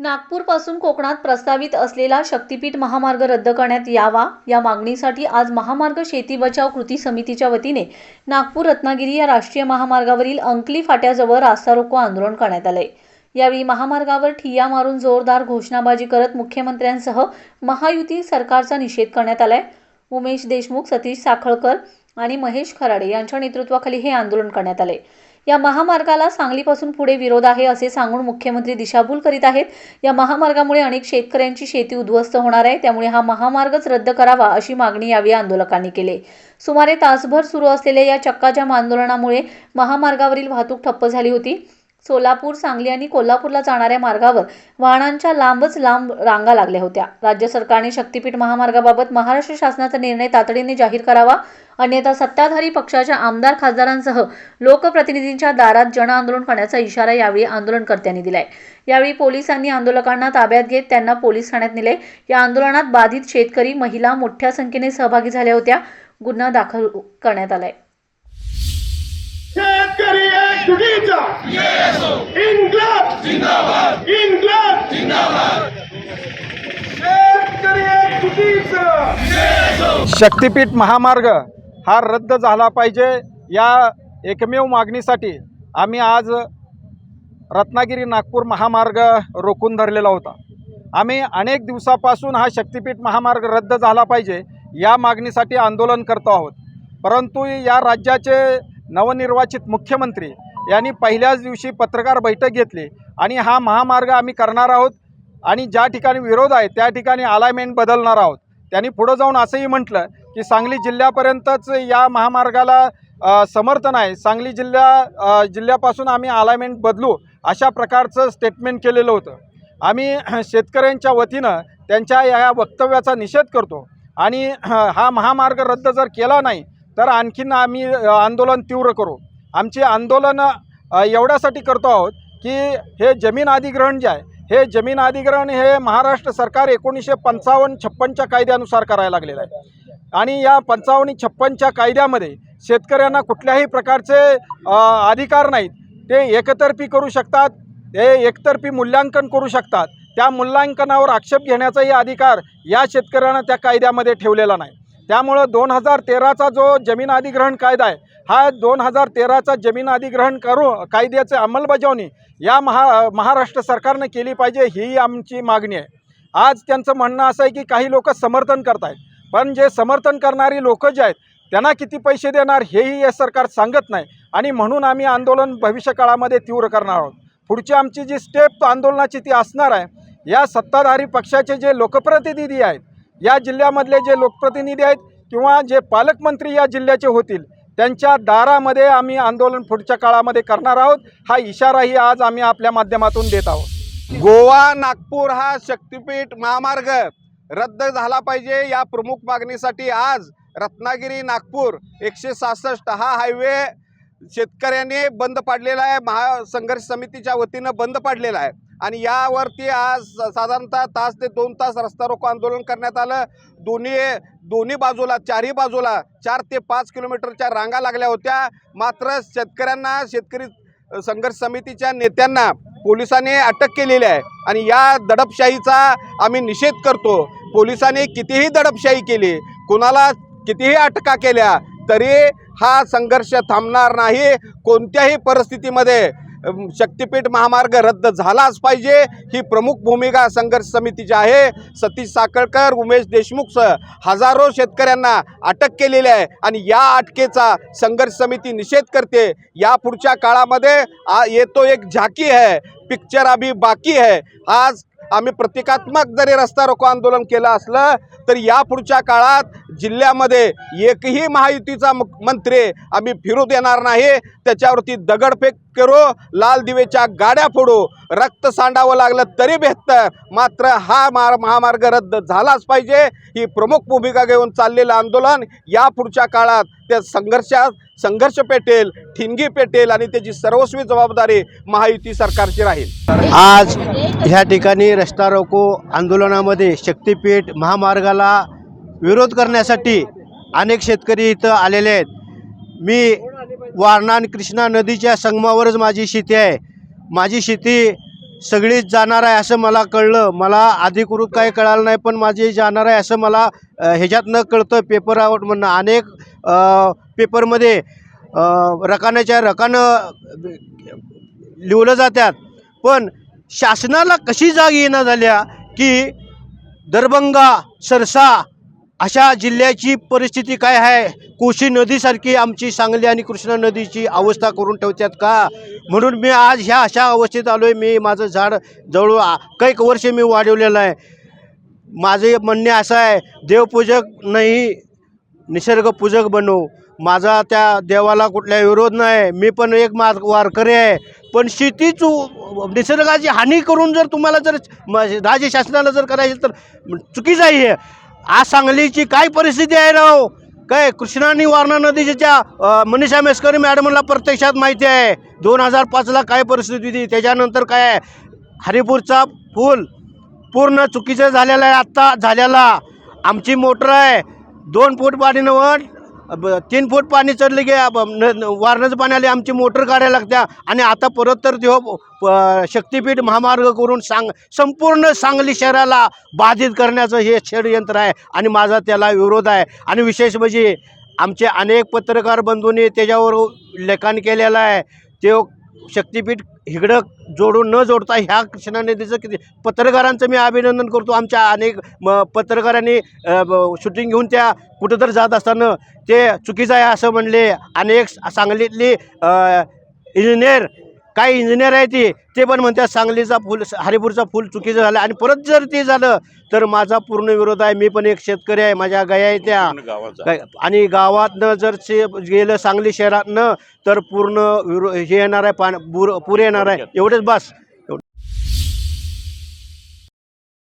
नागपूरपासून कोकणात प्रस्तावित असलेला शक्तीपीठ महामार्ग रद्द करण्यात यावा या मागणीसाठी आज महामार्ग शेती बचाव कृती समितीच्या वतीने नागपूर रत्नागिरी या राष्ट्रीय महामार्गावरील अंकली फाट्याजवळ रास्ता रोको आंदोलन करण्यात आले. यावेळी महामार्गावर ठिय्या मारून जोरदार घोषणाबाजी करत मुख्यमंत्र्यांसह महायुती सरकारचा निषेध करण्यात आलाय. उमेश देशमुख सतीश साखळकर आणि महेश खराडे यांच्या नेतृत्वाखाली हे आंदोलन करण्यात आले. या महामार्गाला सांगलीपासून पुढे विरोध आहे असे सांगून मुख्यमंत्री दिशाभूल करीत आहेत. या महामार्गामुळे अनेक शेतकऱ्यांची शेती उद्ध्वस्त होणार आहे. त्यामुळे हा महामार्गच रद्द करावा अशी मागणी यावेळी आंदोलकांनी केली. सुमारे तासभर सुरू असलेल्या या चक्काजाम आंदोलनामुळे महामार्गावरील वाहतूक ठप्प झाली होती. सोलापूर सांगली आणि कोल्हापूरला जाणाऱ्या मार्गावर वाहनांच्या लांबच लांब रांगा लागल्या होत्या. राज्य सरकारने शक्तीपीठ महामार्गाबाबत महाराष्ट्र शासनाचा निर्णय तातडीने जाहीर करावा. अन्यथा सत्ताधारी पक्षाच्या आमदार खासदारांसह लोकप्रतिनिधींच्या दारात जनआंदोलन करण्याचा इशारा यावेळी आंदोलनकर्त्यांनी दिलाय. यावेळी पोलिसांनी आंदोलकांना ताब्यात घेत त्यांना पोलीस ठाण्यात नेले. या आंदोलनात बाधित शेतकरी महिला मोठ्या संख्येने सहभागी झाल्या होत्या. गुन्हा दाखल करण्यात आलाय. एकजुटीचा इन्क्लाब इन्क्लाब शेतकरी एकजुटीचा शक्तिपीठ महामार्ग हा रद्द झाला पाहिजे या एकमेव मागणीसाठी आम्ही आज रत्नागिरी नागपूर महामार्ग रोखून धरलेला होता. आम्ही अनेक दिवसापासून हा शक्तिपीठ महामार्ग रद्द झाला पाहिजे या मागणीसाठी आंदोलन करतो आहोत. परंतु या राज्याचे नवनिर्वाचित मुख्यमंत्री यांनी पहिल्याच दिवशी पत्रकार बैठक घेतली. आणि हा महामार्ग आम्ही करणार आहोत आणि ज्या ठिकाणी विरोध आहे त्या ठिकाणी अलायमेंट बदलणार आहोत. त्यांनी पुढं जाऊन असंही म्हटलं की सांगली जिल्ह्यापर्यंतच या महामार्गाला समर्थन आहे. सांगली जिल्ह्या जिल्ह्यापासून आम्ही अलायमेंट बदलू अशा प्रकारचं स्टेटमेंट केलेलं होतं. आम्ही शेतकऱ्यांच्या वतीनं त्यांच्या या वक्तव्याचा निषेध करतो. आणि हा महामार्ग रद्द जर केला नाही तर आणखीन आम्ही आंदोलन तीव्र करू. आमचे आंदोलन एवढ्यासाठी करतो आहोत की हे जमीन अधिग्रहण जे आहे हे जमीन अधिग्रहण हे महाराष्ट्र सरकार एकोणीसशे पंचावन्न छप्पनच्या कायद्यानुसार करायला लागलेलं आहे. आणि या पंचावन्न छप्पनच्या कायद्यामध्ये शेतकऱ्यांना कुठल्याही प्रकारचे अधिकार नाहीत. ते एकतर्फी करू शकतात ते एकतर्फी मूल्यांकन करू शकतात. त्या मूल्यांकनावर आक्षेप घेण्याचाही अधिकार या शेतकऱ्यांना त्या कायद्यामध्ये ठेवलेला नाही. त्यामुळं दोन हजार तेराचा जो जमीन अधिग्रहण कायदा आहे हा दोन हजार तेराचा जमीन अधिग्रहण करू कायद्याची अंमलबजावणी या महा महाराष्ट्र सरकारनं केली पाहिजे ही आमची मागणी आहे. आज त्यांचं म्हणणं असं आहे की काही लोक समर्थन करत आहेत पण जे समर्थन करणारी लोक जे आहेत त्यांना किती पैसे देणार हेही हे सरकार सांगत नाही आणि म्हणून आम्ही आंदोलन भविष्यकाळामध्ये तीव्र करणार आहोत. पुढची आमची जी स्टेप आंदोलनाची ती असणार आहे या सत्ताधारी पक्षाचे जे लोकप्रतिनिधी आहेत या जिल्ह्यामधले जे लोकप्रतिनिधी आहेत किंवा जे पालकमंत्री या जिल्ह्याचे होतील त्यांच्या दारामध्ये आम्ही आंदोलन पुढच्या काळामध्ये करणार आहोत. हा इशाराही आज आम्ही आपल्या माध्यमातून देत आहोत. गोवा नागपूर हा शक्तीपीठ महामार्ग रद्द झाला पाहिजे या प्रमुख मागणीसाठी आज रत्नागिरी नागपूर एकशे सहासष्ट हा हायवे शेतकऱ्यांनी बंद पाडलेला आहे महासंघर्ष समितीच्या वतीनं बंद पाडलेला आहे. आणि यावरती आज स- साधारणतः तास ते दोन तास रस्ता रोको आंदोलन करण्यात आलं. दोन्ही दोन्ही बाजूला चारही बाजूला चार ते पाच किलोमीटरच्या रांगा लागल्या होत्या. मात्र शेतकऱ्यांना शेतकरी संघर्ष समितीच्या नेत्यांना पोलिसांनी अटक केलेली आहे. आणि या दडपशाहीचा आम्ही निषेध करतो. पोलिसांनी कितीही दडपशाही केली कुणाला कितीही अटका केल्या तरी हा संघर्ष थांबणार नाही. कोणत्याही परिस्थितीमध्ये शक्तिपीठ महामार्ग रद्द झालाच पाहिजे. ही प्रमुख भूमिका संघर्ष समितीची आहे. सतीश साखळकर उमेश देशमुखसह हजारो शेतकऱ्यांना अटक केलेली आहे आणि या अटकेचा संघर्ष समिती निषेध करते. या पुढच्या काळामध्ये येतो एक झाकी आहे. पिक्चर अभी बाकी है आज आम्ही प्रतिकात्मक जरी रस्ता रोको आंदोलन केलं असलं तर या पुढच्या काळात जिल्ह्यामध्ये एकही महायुतीचा मंत्री आम्ही फिरू देणार नाही. त्याच्यावरती दगडफेक करू लाल दिवेच्या गाड्या फोडू रक्त सांडावं लागलं तरी बेहतर मात्र हा मार महामार्ग रद्द झालाच पाहिजे. ही प्रमुख भूमिका घेऊन चाललेलं आंदोलन या पुढच्या काळात त्या संघर्षात संघर्ष पेटेल ठिणगी पेटेल आणि त्याची सर्वस्वी जबाबदारी महायुती सरकारची राहील. आज ह्या ठिकाणी रस्ता रोको आंदोलनामध्ये शक्तीपीठ महामार्गाला विरोध करण्यासाठी अनेक शेतकरी इथं आलेले आहेत. मी वारणा आणि कृष्णा नदीच्या संगमावरच माझी शेती आहे. माझी शेती सगळीच जाणार आहे असं मला कळलं. मला अधिकृत काही कळालं नाही पण माझी जाणार आहे असं मला ह्याच्यातनं कळतं पेपर आउट म्हणणं अनेक पेपरमध्ये रकान्याच्या रकानं लिवलं जातात पण शासनाला कशी जाग येणं झाल्या की दरभंगा सरसा अशा जिल्ह्याची परिस्थिती काय आहे? कोशी नदीसारखी आमची सांगली आणि कृष्णा नदीची अवस्था करून ठेवतात का? म्हणून मी आज ह्या अशा अवस्थेत आलो आहे मी माझं झाड जवळ काही कैक वर्ष मी वाढवलेलं आहे. माझे म्हणणे असं आहे देवपूजक नाही निसर्गपूजक बनू. माझा त्या देवाला कुठला विरोध नाही. मी पण एक मा वारकरी आहे. पण शेती चू निसर्गाची हानी करून जर तुम्हाला जर म- राज्य शासनाला जर करायचं तर चुकीचं आहे. आज सांगलीची काय परिस्थिती आहे राव? काय कृष्णानी वारणा नदीच्या मनीषा मेस्करी मॅडमला प्रत्यक्षात माहिती आहे. दोन हजार पाचला काय परिस्थिती होती? त्याच्यानंतर काय आहे? हरिपूरचा पूल पूर्ण चुकीचं झालेलं आहे. आत्ता झालेला. आमची मोटर आहे. दोन फूट पाणी नवट तीन फूट पाणी चढले की न- वारणाचं पाणी आले आमची मोटर काढायला लागत्या. आणि आता परत तर तो प- शक्तिपीठ महामार्ग करून सांग संपूर्ण सांगली शहराला बाधित करण्याचं हे षडयंत्र आहे. आणि माझा त्याला विरोध आहे. आणि विशेष म्हणजे आमचे अनेक पत्रकार बंधूंनी त्याच्यावर लेखन केलेलं आहे. ते शक्तिपीठ हिकडं जोडून न जोडता ह्या कृष्णा किती पत्रकारांचं मी अभिनंदन करतो. आमच्या अनेक म पत्रकारांनी शूटिंग घेऊन त्या कुठं तर जात असताना ते चुकीचं आहे असं म्हणले. अनेक सांगलीतली इंजिनियर काही इंजिनियर आहे ती ते पण म्हणतात सांगलीचा फुल हरिपूरचा फुल चुकीचं झालं आणि परत जर ते झालं तर माझा पूर्ण विरोध आहे. मी पण एक शेतकरी आहे माझ्या गाया आहे त्या. आणि गावातनं जर ते गेलं सांगली शहरातनं तर पूर्ण विरो हे येणार आहे पाणी पूर पूर येणार आहे. एवढेच बस.